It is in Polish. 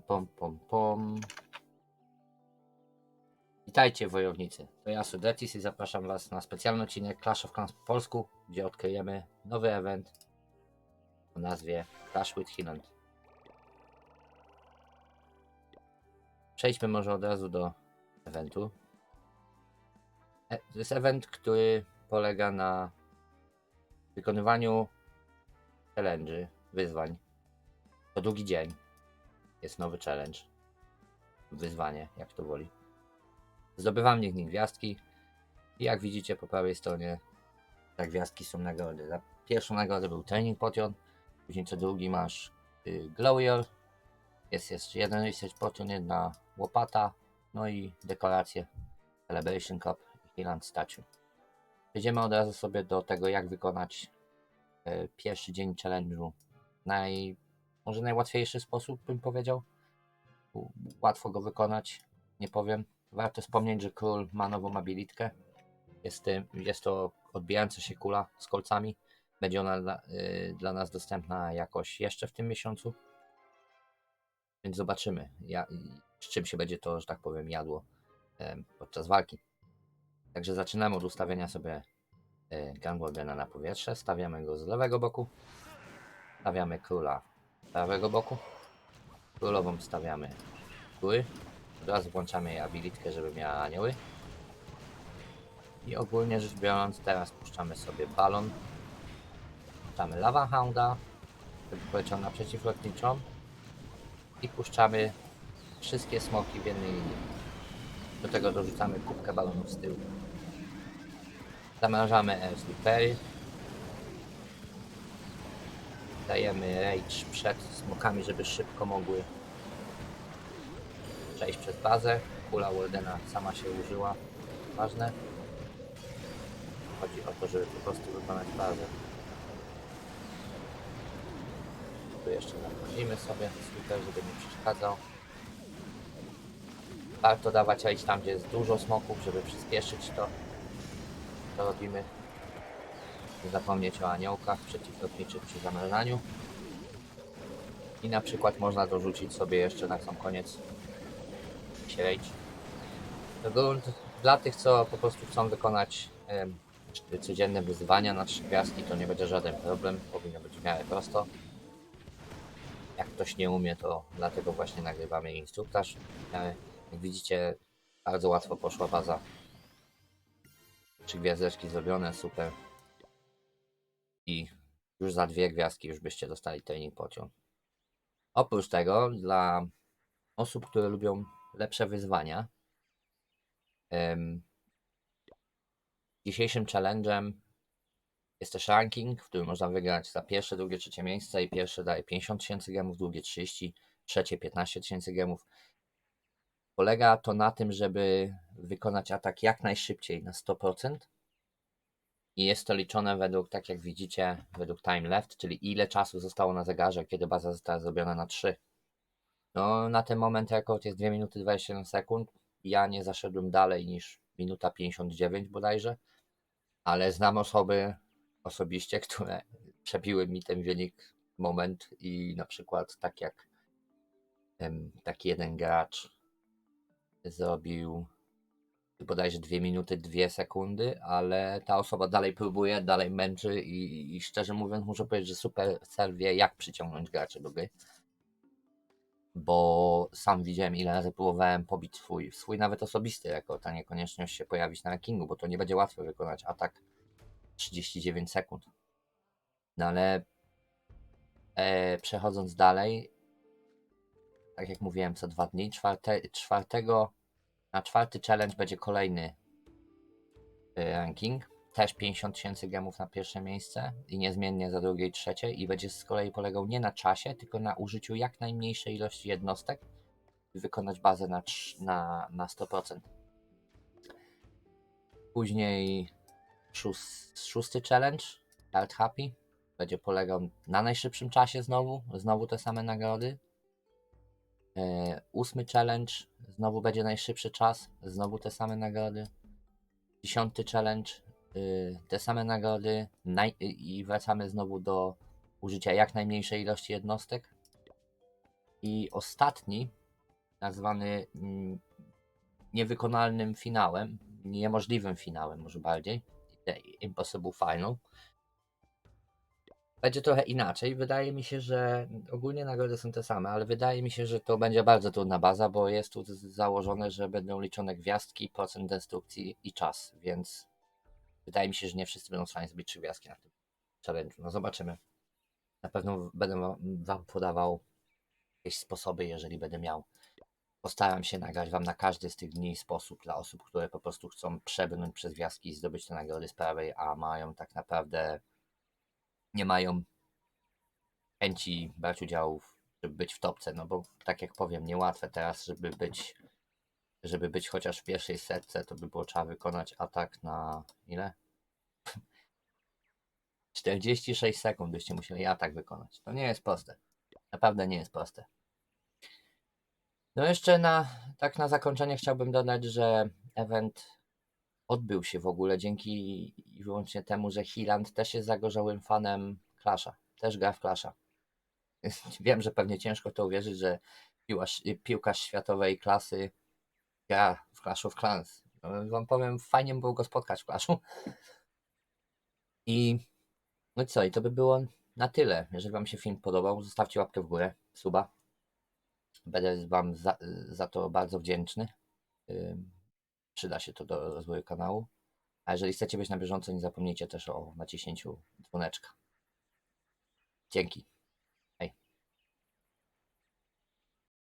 pom, pom, pom, pom. Witajcie wojownicy, to ja Sudetis i zapraszam Was na specjalny odcinek Clash of Clans po polsku, gdzie odkryjemy nowy event o nazwie Clash with Healand. Przejdźmy może od razu do eventu. E, To jest event, który polega na wykonywaniu challenge'y, wyzwań. To długi dzień. Jest nowy challenge. Wyzwanie, jak to woli. Zdobywam nich gwiazdki. I jak widzicie po prawej stronie, te gwiazdki są nagrody. Za pierwszą nagrodę był Training Potion. Później co drugi masz y. Jest jeszcze jeden Research Potion, jedna łopata. No i dekoracje Celebration Cup i Healand Statue. Przejdziemy od razu sobie do tego, jak wykonać e, pierwszy dzień challenge'u. Naj, może najłatwiejszy sposób, bym powiedział. Łatwo go wykonać, nie powiem. Warto wspomnieć, że król ma nową abilitkę. Jest, jest to odbijająca się kula z kolcami. Będzie ona dla, y, dla nas dostępna jakoś jeszcze w tym miesiącu. Więc zobaczymy, ja, z czym się będzie to, że tak powiem, jadło em, podczas walki. Także zaczynamy od ustawienia sobie Gunwagena na powietrze. Stawiamy go z lewego boku. Stawiamy króla prawego boku. Królową stawiamy góry. Od razu włączamy jej abilitkę, żeby miała anioły. I ogólnie rzecz biorąc, teraz puszczamy sobie balon. Puszczamy Lava Hounda, żeby poleciał na przeciwlotniczą. I puszczamy wszystkie smoki w jednej linii. Do tego dorzucamy kubkę balonów z tyłu. Zamrażamy Air Slippery. Dajemy Rage przed smokami, żeby szybko mogły przejść przez bazę. Kula Wardena sama się użyła. Ważne. Chodzi o to, żeby po prostu wykonać bazę. Tu jeszcze nachodzimy sobie Slipper, żeby nie przeszkadzał. Warto dawać rage tam, gdzie jest dużo smoków, żeby przyspieszyć to. To robimy. Nie zapomnieć o aniołkach przeciwlotniczych przy zamrażaniu. I na przykład można dorzucić sobie jeszcze na sam koniec. To grunt dla tych, co po prostu chcą wykonać c- codzienne wyzwania na trzy gwiazdki, to nie będzie żaden problem. Powinno być w miarę prosto. Jak ktoś nie umie, to dlatego właśnie nagrywamy instruktaż. E, Jak widzicie, bardzo łatwo poszła baza. Trzy gwiazdeczki zrobione, super. I już za dwie gwiazdki już byście dostali training pociąg. Oprócz tego, dla osób, które lubią lepsze wyzwania, dzisiejszym challenge'em jest też ranking, w którym można wygrać za pierwsze, drugie, trzecie miejsce i pierwsze daje 50 tysięcy gemów, drugie 30, trzecie 15 tysięcy gemów. Polega to na tym, żeby wykonać atak jak najszybciej na 100%. I jest to liczone według, tak jak widzicie, według time left, czyli ile czasu zostało na zegarze, kiedy baza została zrobiona na 3. No, na ten moment rekord jest 2 minuty 27 sekund. Ja nie zaszedłem dalej niż minuta 59 bodajże, ale znam osoby osobiście, które przebiły mi ten wynik moment i na przykład tak jak taki jeden gracz zrobił bodajże 2 minuty, 2 sekundy, ale ta osoba dalej próbuje, dalej męczy i, i szczerze mówiąc muszę powiedzieć, że Supercell wie jak przyciągnąć graczy do gry. Bo sam widziałem ile razy próbowałem pobić swój, swój nawet osobisty rekord, ta niekonieczność się pojawić na rankingu, bo to nie będzie łatwo wykonać atak 39 sekund. No ale e, przechodząc dalej, tak jak mówiłem, co dwa dni, 4, 4 na czwarty challenge będzie kolejny y, ranking. Też 50 tysięcy gemów na pierwsze miejsce i niezmiennie za drugie i trzecie. I będzie z kolei polegał nie na czasie, tylko na użyciu jak najmniejszej ilości jednostek, by wykonać bazę na, na, na 100%. Później szóst, szósty challenge, Start Happy, będzie polegał na najszybszym czasie znowu, znowu te same nagrody, E, ósmy challenge, znowu będzie najszybszy czas, znowu te same nagrody. Dziesiąty challenge, y, te same nagrody naj, i wracamy znowu do użycia jak najmniejszej ilości jednostek. I ostatni, nazwany mm, niewykonalnym finałem, niemożliwym finałem, może bardziej, Impossible Final. Będzie trochę inaczej. Wydaje mi się, że ogólnie nagrody są te same, ale wydaje mi się, że to będzie bardzo trudna baza, bo jest tu założone, że będą liczone gwiazdki, procent destrukcji i czas, więc wydaje mi się, że nie wszyscy będą w stanie zbić trzy gwiazdki na tym challenge'u. No zobaczymy. Na pewno będę wa- wam podawał jakieś sposoby, jeżeli będę miał. Postaram się nagrać wam na każdy z tych dni sposób dla osób, które po prostu chcą przebrnąć przez gwiazdki i zdobyć te nagrody z prawej, a mają tak naprawdę nie mają chęci brać udziału, żeby być w topce, no bo tak jak powiem, niełatwe teraz, żeby być żeby być chociaż w pierwszej setce, to by było trzeba wykonać atak na ile? 46 sekund byście musieli atak wykonać. To nie jest proste. Naprawdę nie jest proste. No jeszcze na, tak na zakończenie chciałbym dodać, że event odbył się w ogóle dzięki i wyłącznie temu, że Hiland też jest zagorzałym fanem Clasha. Też gra w Clasha. Wiem, że pewnie ciężko to uwierzyć, że piłarz, piłkarz światowej klasy gra w Clash of Clans. No, wam powiem, fajnie było go spotkać w Clashu. I no co, i to by było na tyle. Jeżeli wam się film podobał, zostawcie łapkę w górę, suba. Będę wam za, za to bardzo wdzięczny. Przyda się to do rozwoju kanału. A jeżeli chcecie być na bieżąco, nie zapomnijcie też o naciśnięciu dzwoneczka. Dzięki.